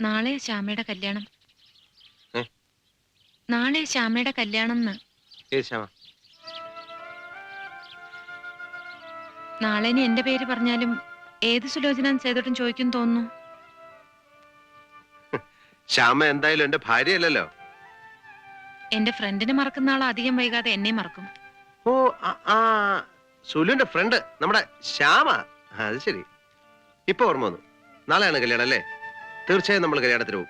നാളെ ശ്യാമയുടെ കല്യാണം. നാളെ ശ്യാമയുടെ കല്യാണം. നാളെ ഇനി എന്റെ പേര് പറഞ്ഞാലും ഏത് സുലോചന ചെയ്തിട്ടും ചോദിക്കും തോന്നുന്നു. ശ്യാമ എന്തായാലും എന്റെ ഭാര്യയല്ലല്ലോ. എന്റെ ഫ്രണ്ടിനെ മറക്കുന്ന ആൾ അധികം വൈകാതെ എന്നെ മറക്കും. ഓ ആ, സുലുവിന്റെ ഫ്രണ്ട് നമ്മുടെ ശ്യാമ. അത് ശരി. ഇപ്പൊ ഓർമ്മ വന്നു. നാളെയാണ് കല്യാണം അല്ലേ? തീർച്ചയായും നമ്മൾ കല്യാണത്തിന് പോകും.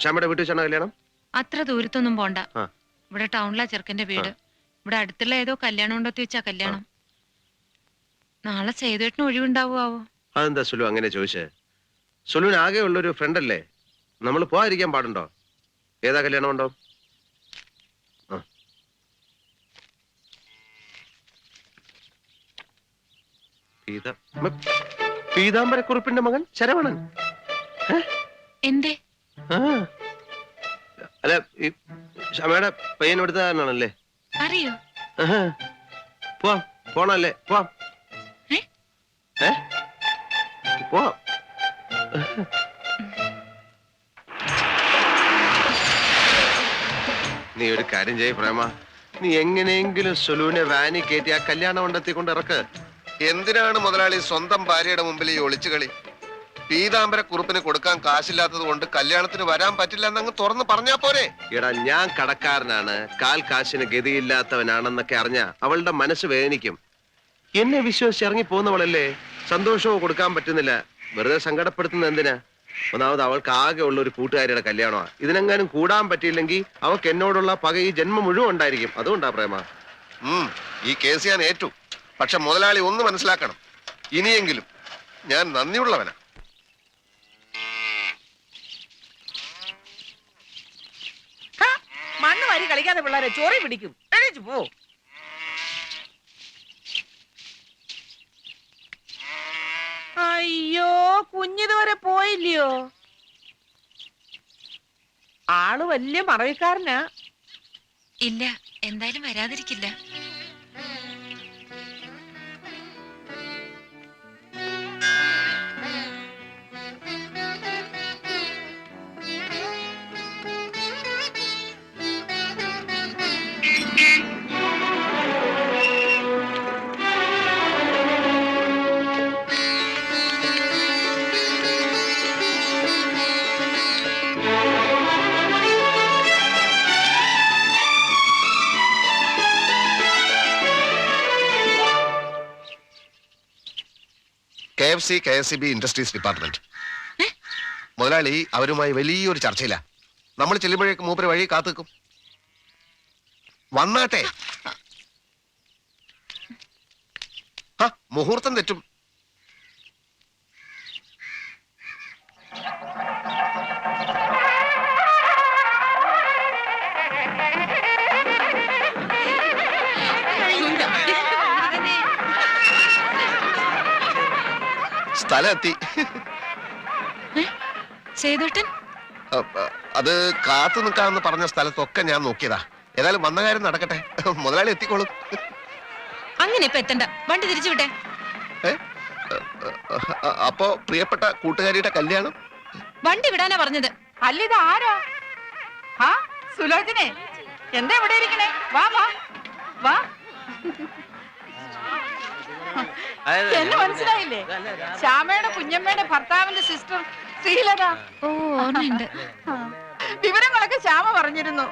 ശ്യാമയുടെ വീട്ടിൽ വെച്ചാണ് കല്യാണം? അത്ര ദൂരത്തൊന്നും പോണ്ട. ആ. ഇവിടെ ടൗണിലാ ചെറുക്കന്റെ വീട്. ഇവിടെ അടുത്തുള്ള ഏതോ കല്യാണം ഉണ്ടോ വെച്ചാ കല്യാണം. നാളെ സേതുവേട്ടന് ഒഴിവുണ്ടാവുമാവോ അതെന്താ സുലു അങ്ങനെ ചോദിച്ചേ? സുലുവിന് ആകെ ഉള്ളൊരു ഫ്രണ്ട് അല്ലേ? നമ്മൾ പോകാതിരിക്കാൻ പാടുണ്ടോ? ഏതാ കല്യാണം ഉണ്ടോ? ആ. പീത- മ- പീതാംബരക്കുറുപ്പിന്റെ മകൻ ശരവണൻ. എന്തേ? ആ. അല്ല ഈ പയ്യൻ അറിയോ? പോവാം പോണല്ലേ? പോവാം ഏ? ഏ? പോവാം നീ ഒരു കാര്യം ചെയ്യ പ്രേമ. നീ എങ്ങനെയെങ്കിലും സുലുവിനെ വാനി കയറ്റി ആ കല്യാണ മണ്ഡലത്തിൽ കൊണ്ട് ഇറക്ക് എന്തിനാണ് മുതലാളി സ്വന്തം ഭാര്യയുടെ മുമ്പിൽ ഈ ഒളിച്ചുകളി? പീതാംബര കുറുപ്പിന് കൊടുക്കാൻ കാശില്ലാത്തത് കൊണ്ട് കല്യാണത്തിന് വരാൻ പറ്റില്ല എന്നങ്ങ് തുറന്ന് പറഞ്ഞാ പോരെ. എടാ ഞാൻ കടക്കാരനാണ്. കാൽ കാശിന് ഗതിയില്ലാത്തവനാണെന്നൊക്കെ അറിഞ്ഞ അവളുടെ മനസ്സ് വേദനിക്കും. എന്നെ വിശ്വസിച്ച് ഇറങ്ങി പോകുന്നവളല്ലേ? സന്തോഷവും കൊടുക്കാൻ പറ്റുന്നില്ല. വെറുതെ സങ്കടപ്പെടുത്തുന്ന എന്തിനാ? ഒന്നാമത് അവൾക്ക് ആകെ ഉള്ള ഒരു കൂട്ടുകാരിയുടെ കല്യാണമാ. ഇതിനെങ്ങാനും കൂടാൻ പറ്റിയില്ലെങ്കിൽ അവൾക്ക് എന്നോടുള്ള പക ഈ ജന്മം മുഴുവൻ ഉണ്ടായിരിക്കും. അതുകൊണ്ടാ പ്രേമ. ഉം ഈ കേസ് ഞാൻ ഏറ്റു. പക്ഷെ മുതലാളി ഒന്ന് മനസ്സിലാക്കണം. ഇനിയെങ്കിലും ഞാൻ നന്ദിയുള്ളവനാ. കളിക്കാതെ പിള്ളേരെ ചോറി പിടിക്കും. എണീച്ചു പോ. അയ്യോ കുഞ്ഞിതുവരെ പോയില്ലയോ? ആൾ വലിയ മറവിക്കാരനാ. ഇല്ല എന്തായാലും വരാതിരിക്കില്ല. C K S B industries department മുതലാളി അവരുമായി വലിയൊരു ചർച്ചയില്ല നമ്മൾ ചെല്ലുമ്പോഴേക്ക് മൂപ്പര് വഴി കാത്തുക്കും വന്നാട്ടെ. മുഹൂർത്തം തെറ്റും. സ്ഥലം എത്തി അത് കാത്തു നിൽക്കാമെന്ന് പറഞ്ഞ സ്ഥലത്തൊക്കെ ഞാൻ നോക്കിയതാ. ഏതായാലും വന്ന കാര്യം നടക്കട്ടെ. മുതലാളി എത്തിക്കോളും. അങ്ങനെ ഇപ്പൊ എത്തണ്ട. വണ്ടി തിരിച്ചു വിട്ടെ. അപ്പൊ അപ്പോ പ്രിയപ്പെട്ട കൂട്ടുകാരിയുടെ കല്യാണം? വണ്ടി വിടാനാ പറഞ്ഞത്. അല്ല ഇത് ആരാ? ആ സുലോചനെ. എന്താ ഇവിടെ ഇരിക്കണേ? വാ വാ. വാ. എന്നെ മനസ്സിലായില്ലേ? ശ്യാമയുടെ കുഞ്ഞമ്മയുടെ ഭർത്താവിന്റെ സിസ്റ്റർ ശ്രീലത. ഓ ഓർമ്മയുണ്ട്. വിവരങ്ങളൊക്കെ ശ്യാമ പറഞ്ഞിരുന്നു.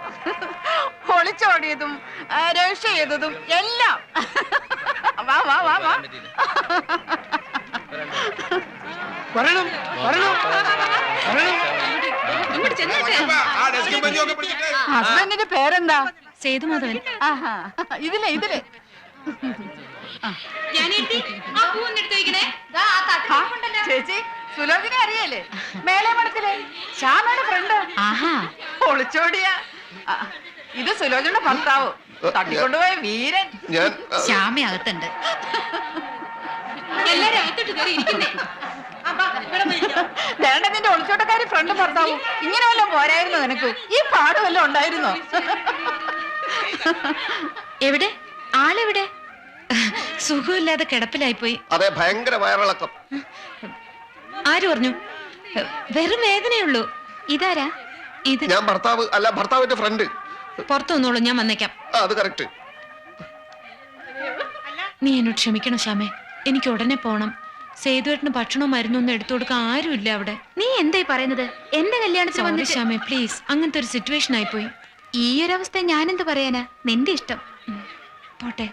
ഒളിച്ചോടിയതും രക്ഷ ചെയ്തതും എല്ലാം. വാ വാ വാ വാ. വരണം വരണം. ഹസ്ബൻഡിന്റെ പേരെന്താ? സേതുമാധവൻ. ആഹാ. ഇതിലെ ഇതിലെ. ആ, ചേച്ചി സുലോചനെ അറിയല്ലേ? മേലെ മഠത്തിലെ ശ്യാമയുടെ ഫ്രണ്ട്. ആഹാ. ഒളിച്ചോടിയ. ആ, ഇത് സുലോചനയുടെ ഭർത്താവ്. തട്ടിക്കൊണ്ടുപോയ വീരൻ. ശ്യാമ അകത്തുണ്ട്. എല്ലാരും അകത്തോട്ട് കയറി ഇരിക്കുന്നേ. വേണ്ട നിന്റെ ഒളിച്ചോട്ടക്കാരി ഫ്രണ്ട് ഭർത്താവും. ഇങ്ങനെ വല്ലതും പോരായിരുന്നു നിനക്ക്? ഈ പാട് വല്ലതും ഉണ്ടായിരുന്നോ? എവിടെ? ആളെവിടെ? സുഖമില്ലാതെ കിടപ്പിലായിപ്പോയി. അതെ ഭയങ്കര വയറിളക്കം. ആര് പറഞ്ഞു? വെറും വേദനയുള്ളൂ. ഇതാരാ? ഇത് ഞാൻ ഭർത്താവ് അല്ല ഭർത്താവിന്റെ ഫ്രണ്ട് പുറത്തു വന്നോളൂ ഞാൻ വന്നേക്കാം. അത് കറക്റ്റ് നീ എന്നോട് ക്ഷമിക്കണം ശ്യാമേ. എനിക്ക് ഉടനെ പോണം. സേതുവേട്ടന് ഭക്ഷണവും മരുന്നൊന്നും എടുത്തു കൊടുക്കാൻ ആരുമില്ല അവിടെ. നീ എന്തായി പറയുന്നത്? എന്റെ കല്യാണത്തിന് വന്നു ശ്യാമേ പ്ലീസ് അങ്ങനത്തെ ഒരു സിറ്റുവേഷൻ ആയിപ്പോയി. ഈ ഒരു അവസ്ഥ ഞാൻ ഞാനെന്ത് പറയാനാ? നിന്റെ ഇഷ്ടം. പോട്ടെ.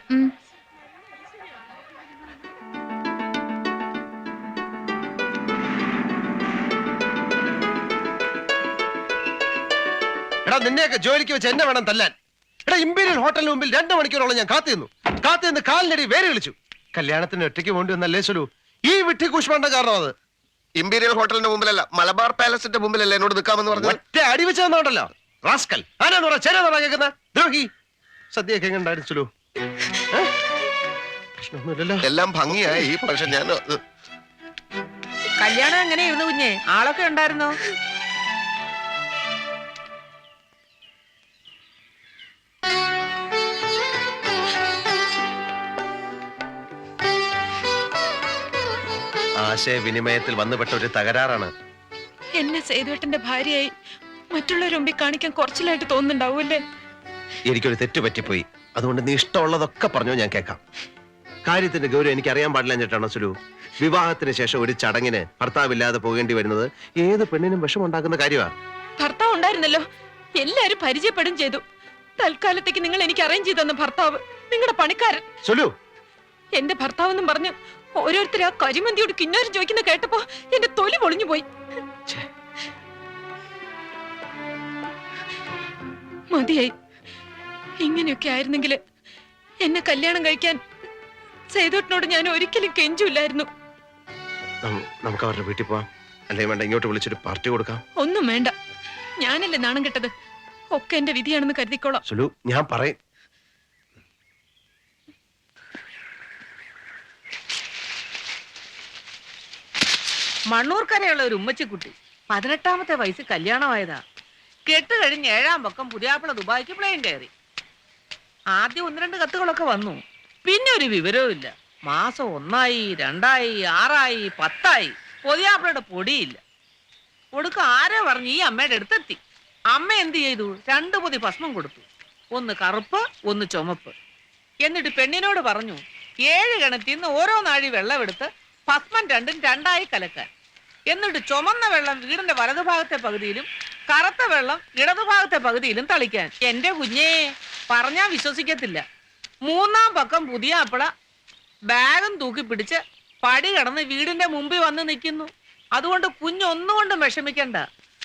എടാ നിന്നെയൊക്കെ ജോലിക്ക് വെച്ച് എന്നെ വേണം തല്ലാൻ. എടാ ഇമ്പീരിയൽ ഹോട്ടലിന് മുമ്പിൽ രണ്ട് മണിക്കൂറോളം ഞാൻ കാത്തിരുന്നു. കാത്തിരുന്ന് കാലിനടി വേര് വിളിച്ചു. കല്യാണത്തിന് ഒറ്റയ്ക്ക് വേണ്ടി വന്നല്ലേ സുലു ഈ വിട്ടി കുഷ്മാണ്ട കാരണം അത്? ഇമ്പീരിയൽ ഹോട്ടലിന്റെ മുമ്പിലല്ല മലബാർ പാലസിന്റെ മുമ്പിലല്ല എന്നോട് നിൽക്കാമെന്ന് പറഞ്ഞു ഒറ്റ അടി വെച്ച് തന്നോണ്ടല്ലോ റാസ്കൽ ആരാന്ന് പറ ചേരാന്ന് കേൾക്കുന്ന ദ്രോഹി സദ്യയൊക്കെ എങ്ങനെ ഉണ്ടായിരുന്നു സുലു? ഏ? പ്രശ്നമൊന്നുമില്ലല്ലോ. എല്ലാം ഭംഗിയായി പക്ഷെ ഞാൻ കല്യാണം എങ്ങനെയായിരുന്നു കുഞ്ഞെ? ആളൊക്കെ ഉണ്ടായിരുന്നോ? ആശയവിനിമയത്തിൽ വന്നുപെട്ട ഒരു തകരാറാണ്. എന്നെ സേതുവേട്ടന്റെ ഭാര്യയായി മറ്റുള്ളവർ മുമ്പിൽ കാണിക്കാൻ കുറച്ചിലായിട്ട് തോന്നുന്നുണ്ടാവൂല്ലേ? എനിക്കൊരു തെറ്റ് പറ്റിപ്പോയി. അതുകൊണ്ട് നീ ഇഷ്ടമുള്ളതൊക്കെ പറഞ്ഞോ ഞാൻ കേൾക്കാം. കാര്യത്തിന്റെ ഗൗരവം എനിക്ക് അറിയാൻ പാടില്ല ചേട്ടാണ് സുലു? വിവാഹത്തിന് ശേഷം ഒരു ചടങ്ങിന് ഭർത്താവില്ലാതെ പോകേണ്ടി വരുന്നത് ഏത് പെണ്ണിനും വിഷമുണ്ടാക്കുന്ന കാര്യമാണ് ഭർത്താവ് ഉണ്ടായിരുന്നല്ലോ. എല്ലാരും പരിചയപ്പെടും ചെയ്തു. തൽക്കാലത്തേക്ക് നിങ്ങൾ എനിക്ക് അറേഞ്ച് ചെയ്തു തന്ന ഭർത്താവ് നിങ്ങളുടെ പണിക്കാരൻ. എന്റെ ഭർത്താവ് എന്നും പറഞ്ഞ് ഓരോരുത്തർ ആ കരിമന്തിയോട് കിന്നോരം ചോദിക്കുന്ന കേട്ടപ്പോ എന്റെ തൊലി പൊളിഞ്ഞു പോയി. മതിയായി. ഇങ്ങനെയൊക്കെ ആയിരുന്നെങ്കിൽ എന്നെ കല്യാണം കഴിക്കാൻ സേതോട്ടിനോട് ഞാൻ ഒരിക്കലും കെഞ്ചുമില്ലായിരുന്നു നമുക്ക് അവരുടെ വീട്ടിൽ പോവാം. അല്ലെങ്കിൽ വേണ്ട ഇങ്ങോട്ട് വിളിച്ചൊരു പാർട്ടി കൊടുക്കാം. ഒന്നും വേണ്ട. ഞാനല്ലേ നാണം കെട്ടത്? ഒക്കെ എന്റെ വിധിയാണെന്ന് കരുതിക്കോളാം. സുലു ഞാൻ പറയും. മണ്ണൂർക്കരയുള്ള ഒരു ഉമ്മച്ചിക്കുട്ടി പതിനെട്ടാമത്തെ വയസ്സ് കല്യാണമായതാ. കെട്ട് കഴിഞ്ഞ് ഏഴാം പക്കം പുതിയാപ്പിള ദുബായിക്ക് പ്ലെയിൻ കയറി. ആദ്യം ഒന്ന് രണ്ട് കത്തുകളൊക്കെ വന്നു. പിന്നെ ഒരു വിവരവും ഇല്ല. മാസം ഒന്നായി രണ്ടായി ആറായി പത്തായി. പുതിയാപ്പിളയുടെ പൊടിയില്ല. ഒടുക്ക ആരോ പറഞ്ഞ് ഈ അമ്മയുടെ അടുത്തെത്തി? അമ്മ എന്ത് ചെയ്തു? രണ്ട് പൊതി ഭസ്മം കൊടുത്തു. ഒന്ന് കറുപ്പ് ഒന്ന് ചുമപ്പ്. എന്നിട്ട് പെണ്ണിനോട് പറഞ്ഞു ഏഴ് കിണറ്റിൽ നിന്ന് ഓരോ നാഴി വെള്ളമെടുത്ത് ഭസ്മം രണ്ടും രണ്ടായി കലക്കാൻ. എന്നിട്ട് ചുമന്ന വെള്ളം വീടിന്റെ വലതുഭാഗത്തെ പകുതിയിലും കറുത്ത വെള്ളം ഇടതുഭാഗത്തെ പകുതിയിലും തളിക്കാൻ. എന്റെ കുഞ്ഞേ പറഞ്ഞാ വിശ്വസിക്കത്തില്ല. മൂന്നാം പക്കം പുതിയ അപ്പള ബാഗും തൂക്കി പിടിച്ച് പടി കടന്ന് വീടിന്റെ മുമ്പിൽ വന്ന് നിൽക്കുന്നു. അതുകൊണ്ട് കുഞ്ഞൊന്നുകൊണ്ടും വിഷമിക്കണ്ട.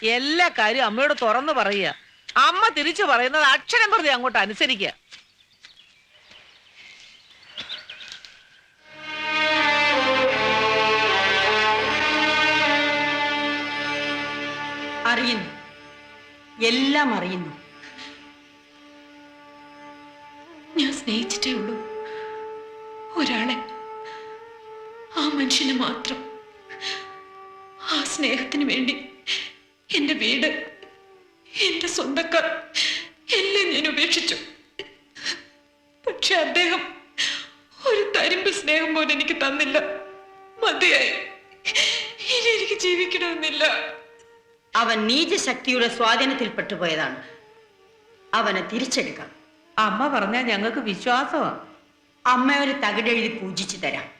എല്ലാ കാര്യവും അമ്മയോട് തുറന്നു പറയുക. അമ്മ തിരിച്ചു പറയുന്നത് അക്ഷരം പ്രതി അങ്ങോട്ട് അനുസരിക്കുക. അറിയുന്നു. എല്ലാം അറിയുന്നു. ഞാൻ സ്നേഹിച്ചിട്ടേ ഉള്ളൂ. ഒരാളെ ആ മനുഷ്യനെ മാത്രം. ആ സ്നേഹത്തിന് വേണ്ടി എന്റെ വീട് എന്റെ സ്വന്തക്കാർ എല്ലാം ഞാൻ ഉപേക്ഷിച്ചു. പക്ഷെ അദ്ദേഹം ഒരു തരിമ്പ് സ്നേഹം പോലും എനിക്ക് തന്നില്ല. മതിയായി. ഇനി എനിക്ക് ജീവിക്കണമെന്നില്ല. അവൻ നീചശക്തിയുടെ സ്വാധീനത്തിൽപ്പെട്ടു പോയതാണ്. അവനെ തിരിച്ചെടുക്കാം. അമ്മ പറഞ്ഞാൽ ഞങ്ങൾക്ക് വിശ്വാസമാണ് അമ്മ ഒരു തകിടെഴുതി പൂജിച്ചു തരാം.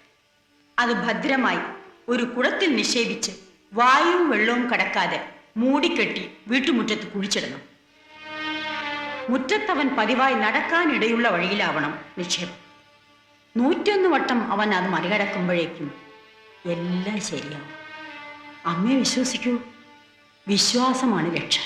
അത് ഭദ്രമായി ഒരു കുടത്തിൽ നിക്ഷേപിച്ച് വായുവും വെള്ളവും കടക്കാതെ മൂടിക്കെട്ടി വീട്ടുമുറ്റത്ത് കുഴിച്ചിടണം. മുറ്റത്തവൻ പതിവായി നടക്കാനിടയുള്ള വഴിയിലാവണം നിക്ഷേപം. നൂറ്റൊന്ന് വട്ടം അവൻ അത് മറികടക്കുമ്പോഴേക്കും എല്ലാം ശരിയാവും. അമ്മയെ വിശ്വസിക്കൂ. വിശ്വാസമാണ് രക്ഷ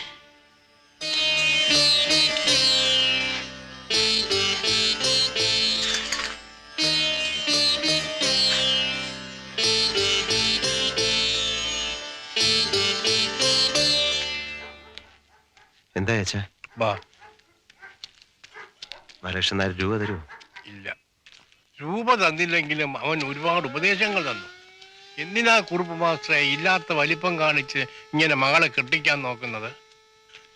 എന്താ വാ. ബാലകൃഷ്ണൻ രൂപ തരുമോ ഇല്ല. രൂപ തന്നില്ലെങ്കിലും അവൻ ഒരുപാട് ഉപദേശങ്ങൾ തന്നു. എന്തിനാ കുറുപ്പ് മാസ്റ്ററെ ഇല്ലാത്ത വലിപ്പം കാണിച്ച് ഇങ്ങനെ മകളെ കെട്ടിക്കാൻ നോക്കുന്നത്?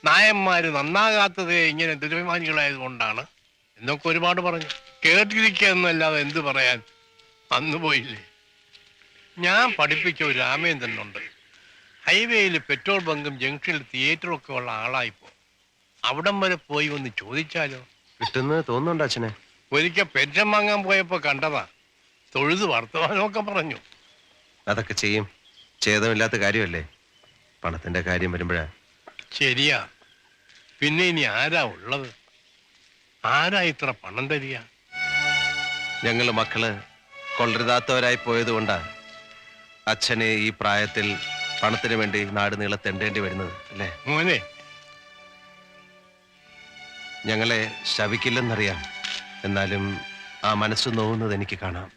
നായന്മാര് നന്നാകാത്തത് ഇങ്ങനെ ദുരഭിമാനികളായത് കൊണ്ടാണ് എന്നൊക്കെ ഒരുപാട് പറഞ്ഞു. കേട്ടിരിക്കുക എന്നല്ലാതെ എന്ത് പറയാൻ? അന്ന് പോയില്ലേ? ഞാൻ പഠിപ്പിച്ച ഒരു രാമേന്ദ്രനുണ്ട്. ഹൈവേയിൽ പെട്രോൾ ബങ്കും ജംഗ്ഷനിൽ തിയേറ്ററും ഒക്കെ ഉള്ള ആളായിപ്പോ. അവിടം വരെ പോയി ഒന്ന് ചോദിച്ചാലോ? കിട്ടുന്നത് തോന്നുന്നുണ്ട് അച്ഛനെ. ഒരിക്കൽ പെൻഷൻ വാങ്ങാൻ പോയപ്പോ കണ്ടതാ. തൊഴുത് വർത്തമാനമൊക്കെ പറഞ്ഞു. അതൊക്കെ ചെയ്യും. ഛേദമില്ലാത്ത കാര്യമല്ലേ? പണത്തിന്റെ കാര്യം വരുമ്പോഴാ. ശരിയാ. പിന്നെ ഇനി ആരാ ഉള്ളത്? ആരാ ഇത്ര പണം തരിക? ഞങ്ങൾ മക്കൾ കൊള്ളരുതാത്തവരായി പോയത് കൊണ്ടാ അച്ഛനെ ഈ പ്രായത്തിൽ പണത്തിന് വേണ്ടി നാട് നീളത്തെണ്ടേണ്ടി വരുന്നത് അല്ലേ? മോനെ ഞങ്ങളെ ശവിക്കില്ലെന്നറിയാം. എന്നാലും ആ മനസ്സ് നോവുന്നത് എനിക്ക് കാണാം.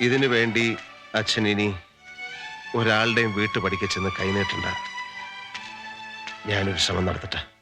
ഇതിനു വേണ്ടി അച്ഛൻ ഇനി ഒരാളുടെയും വീട്ടു പഠിക്കച്ചെന്ന് കൈനീട്ടണ്ട. ഞാനൊരു ശ്രമം നടത്തട്ടെ.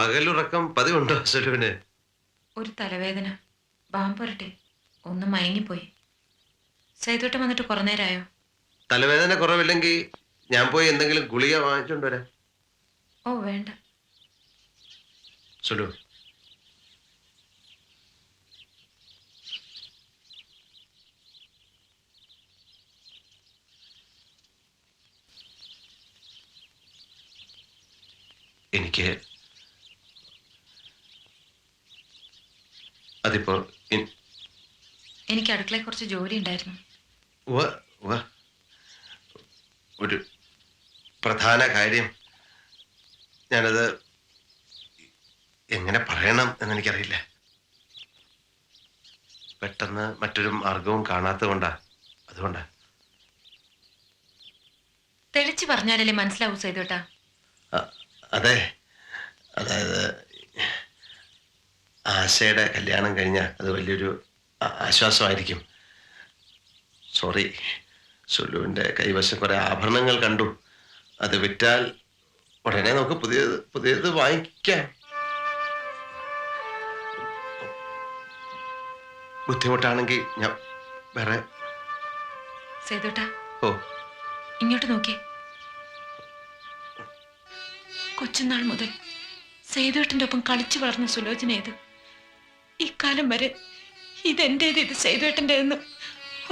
പകലുറക്കം പതിവുണ്ടോ സുലുവിന്? ഒരു തലവേദന. ബാമ്പുരട്ടെ ഒന്ന് മയങ്ങിപ്പോയി. സൈതോട്ടം വന്നിട്ട് കുറേ നേരമായോ തലവേദന കുറവില്ലെങ്കിൽ ഞാൻ പോയി എന്തെങ്കിലും ഗുളിക വാങ്ങിച്ചോണ്ട് വരാം. ഓ വേണ്ട. സുലു. എനിക്ക് അതിപ്പോ എനിക്ക് അടുക്കളയിൽ കുറച്ച് ജോലി ഉണ്ടായിരുന്നു. ഒരു പ്രധാന കാര്യം. ഞാനത് എങ്ങനെ പറയണം എന്നെനിക്കറിയില്ല. പെട്ടെന്ന് മറ്റൊരു മാർഗവും കാണാത്തത് കൊണ്ടാ അതുകൊണ്ടാ. തെളിച്ച് പറഞ്ഞാലല്ലേ മനസ്സിലാവൂ ചെയ്തോട്ടാ അതെ. അതായത് ആശയുടെ കല്യാണം കഴിഞ്ഞാൽ അത് വലിയൊരു ആശ്വാസമായിരിക്കും. സോറി സുലുവിന്റെ കൈവശം കുറെ ആഭരണങ്ങൾ കണ്ടു. അത് വിറ്റാൽ ഉടനെ നമുക്ക് പുതിയത് പുതിയത് വാങ്ങിക്കാം. ബുദ്ധിമുട്ടാണെങ്കിൽ ഞാൻ വേറെ ഓ. ഇങ്ങോട്ട് നോക്കിയേ. കൊച്ചുനാൾ മുതൽ സേതുവേട്ടന്റെ ഒപ്പം കളിച്ചു വളർന്ന സുലോചന ഏത് ഇക്കാലം വരെ ഇതെന്റേത് ഇത് സേതുവേട്ടന്റെതെന്ന്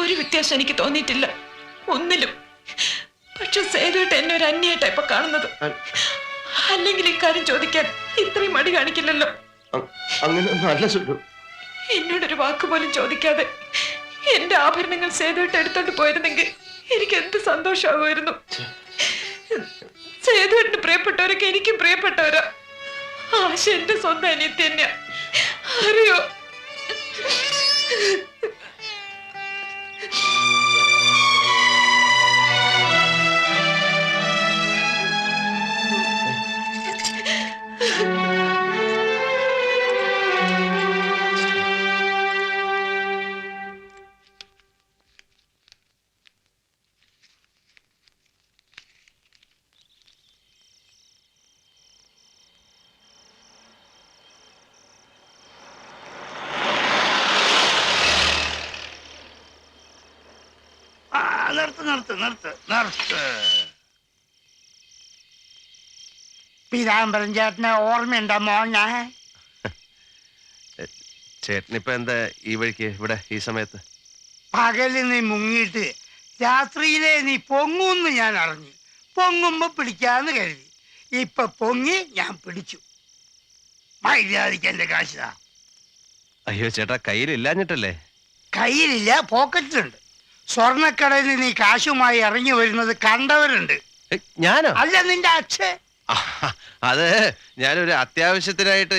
ഒരു വ്യത്യാസം എനിക്ക് തോന്നിയിട്ടില്ല. ഒന്നിലും. പക്ഷെ സേതുവേട്ടൻ എന്നെ ഒരു അന്യായിട്ടാ ഇപ്പൊ കാണുന്നത്. അല്ലെങ്കിൽ ഇക്കാര്യം ചോദിക്കാൻ ഇത്രയും മടി കാണിക്കില്ലല്ലോ. എന്നോടൊരു വാക്ക് പോലും ചോദിക്കാതെ എന്റെ ആഭരണങ്ങൾ സേതുവേട്ട എടുത്തോണ്ട് പോയിരുന്നെങ്കിൽ എനിക്ക് എന്ത് സന്തോഷമാകുമായിരുന്നു സേതുവേട്ടന് പ്രിയപ്പെട്ടവരൊക്കെ എനിക്കും പ്രിയപ്പെട്ടവരാ. ആശ എന്റെ സ്വന്തം അനിയത്തി തന്നെയാ. നിർത്ത് നിർത്ത് നിർത്ത്. പീതാംബരൻ ചേട്ടനെ ഓർമ്മയുണ്ടോ മോനെ? ചേട്ടനിപ്പോ എന്താ ഈ വഴിക്ക് ഇവിടെ ഈ സമയത്ത്? പകൽ നീ മുങ്ങിയിട്ട് രാത്രിയിലെ നീ പൊങ്ങൂന്ന് ഞാൻ അറിഞ്ഞു. പൊങ്ങുമ്പോ പിടിക്കാന്ന് കരുതി. ഇപ്പൊ പൊങ്ങി ഞാൻ പിടിച്ചു. മര്യാദയ്ക്ക് എന്റെ കാശിതാ അയ്യോ ചേട്ടാ കയ്യിലില്ലാഞ്ഞിട്ടല്ലേ? കയ്യിലില്ല പോക്കറ്റിലുണ്ട്. സ്വർണക്കടയിൽ നിന്ന് ഈ കാശുമായി ഇറങ്ങി വരുന്നത് കണ്ടവരുണ്ട് ഞാനോ അല്ല നിന്റെ അച്ഛൻ അതെ ഞാനൊരു അത്യാവശ്യത്തിനായിട്ട്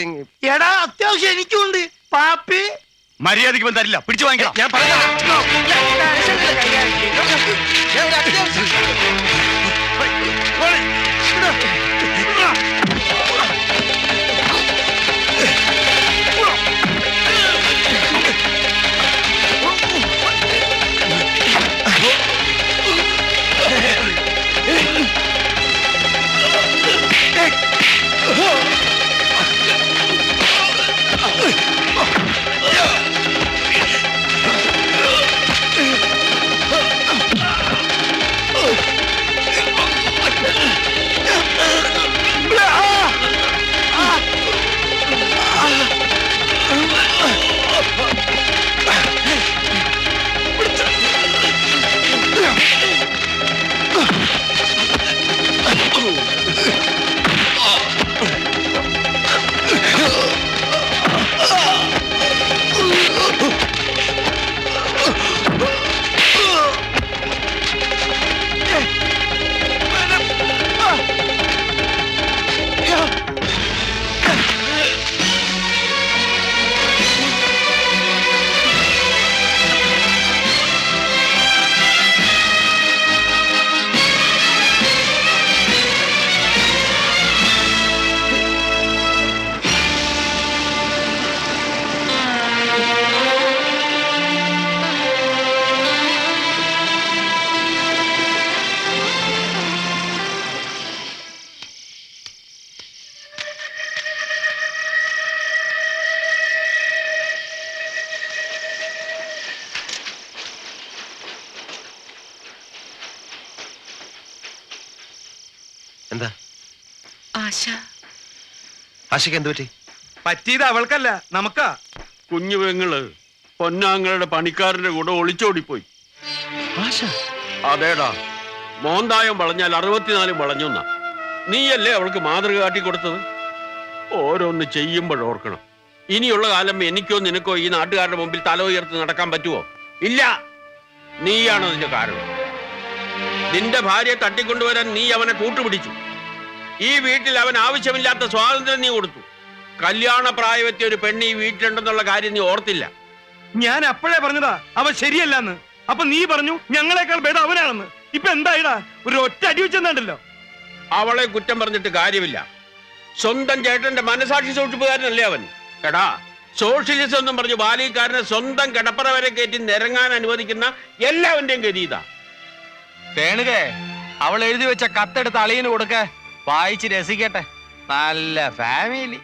എടാ അത്യാവശ്യം എനിക്കുണ്ട് പാപ്പി മര്യാദയ്ക്ക് തരില്ല പിടിച്ചു വാങ്ങിക്കണം ഞാൻ പറയാം. ഞാൻ ഒരു അത്യാവശ്യം എന്താ? ആശ. ആശയ്ക്ക് എന്ത് പറ്റി? പറ്റിയത് അവൾക്കല്ല നമുക്കാ. കുഞ്ഞു പെങ്ങൾ പൊന്നാങ്ങളുടെ പണിക്കാരന്റെ കൂടെ ഒളിച്ചോടിപ്പോയി. ആശ. അതേടാ മോന്തായം വളഞ്ഞാൽ അറുപത്തിനാലും വളഞ്ഞൊന്ന. നീയല്ലേ അവൾക്ക് മാതൃക കാട്ടി കൊടുത്തത്? ഓരോന്ന് ചെയ്യുമ്പോഴോർക്കണം. ഇനിയുള്ള കാലം എനിക്കോ നിനക്കോ ഈ നാട്ടുകാരുടെ മുമ്പിൽ തല ഉയർത്തി നടക്കാൻ പറ്റുമോ ഇല്ല. നീയാണ് അതിന്റെ കാരണം. നിന്റെ ഭാര്യയെ തട്ടിക്കൊണ്ടുവരാൻ നീ അവനെ കൂട്ടുപിടിച്ചു. ഈ വീട്ടിൽ അവൻ ആവശ്യമില്ലാത്ത സ്വാതന്ത്ര്യം നീ കൊടുത്തു. കല്യാണ പ്രായവെത്തിയ ഒരു പെണ്ണ് ഈ വീട്ടിലുണ്ടെന്നുള്ള കാര്യം നീ ഓർത്തില്ല. ഞാൻ അപ്പോഴേ പറഞ്ഞതാ അവൻ ശരിയല്ലെന്ന്. അപ്പൊ നീ പറഞ്ഞു ഞങ്ങളെക്കാൾ ഭേദം അവനാണെന്ന്. ഇപ്പൊ എന്തായിടാ? ഒരു ഒറ്റ അടി വെച്ചെന്നുണ്ടല്ലോ അവളെ കുറ്റം പറഞ്ഞിട്ട് കാര്യമില്ല. സ്വന്തം ചേട്ടന്റെ മനസാക്ഷി സൂക്ഷിപ്പുകാരനല്ലേ അവൻ. എടാ സോഷ്യലിസം എന്നും പറഞ്ഞു ബാലിക്കാരനെ സ്വന്തം കിടപ്പറ വരെ കയറ്റി നിരങ്ങാൻ അനുവദിക്കുന്ന എല്ലാവന്റെയും ഗതി തേണുകേ അവൾ എഴുതി വെച്ച കത്തെടുത്ത് അളിയന് കൊടുക്ക. വായിച്ച് രസിക്കട്ടെ. നല്ല ഫാമിലി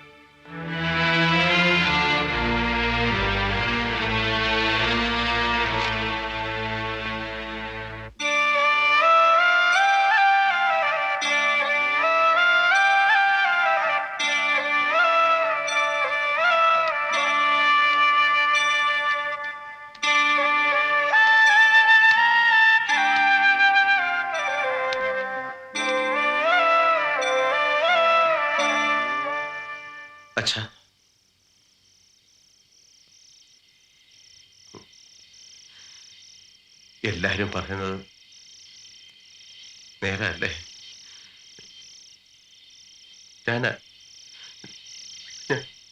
എല്ലാരും പറയുന്നത് നേരല്ലേ? ഞാൻ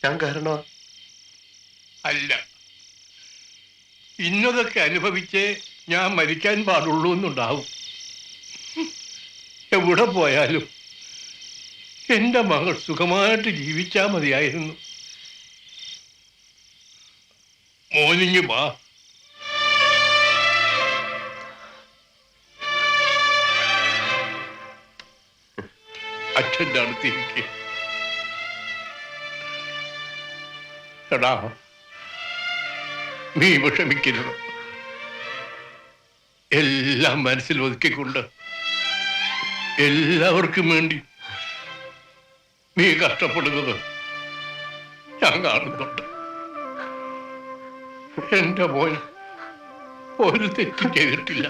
ഞാൻ കാരണ അല്ല. ഇന്നതൊക്കെ അനുഭവിച്ച് ഞാൻ മരിക്കാൻ പാടുള്ളൂ എന്നുണ്ടാവും. എവിടെ പോയാലും എന്റെ മകൾ സുഖമായിട്ട് ജീവിച്ചാ മതിയായിരുന്നു. മോനിങ്ങി വാ. അച്ഛന്റെ അടുത്തിരിക്കുക എടാ നീ വിഷമിക്കരുത് എല്ലാം മനസ്സിൽ ഒതുക്കിക്കൊണ്ട് എല്ലാവർക്കും വേണ്ടി നീ കഷ്ടപ്പെടുന്നത് ഞാൻ കാണുന്നുണ്ട്. എന്റെ മോൻ ഒരു തെറ്റും ചെയ്തിട്ടില്ല.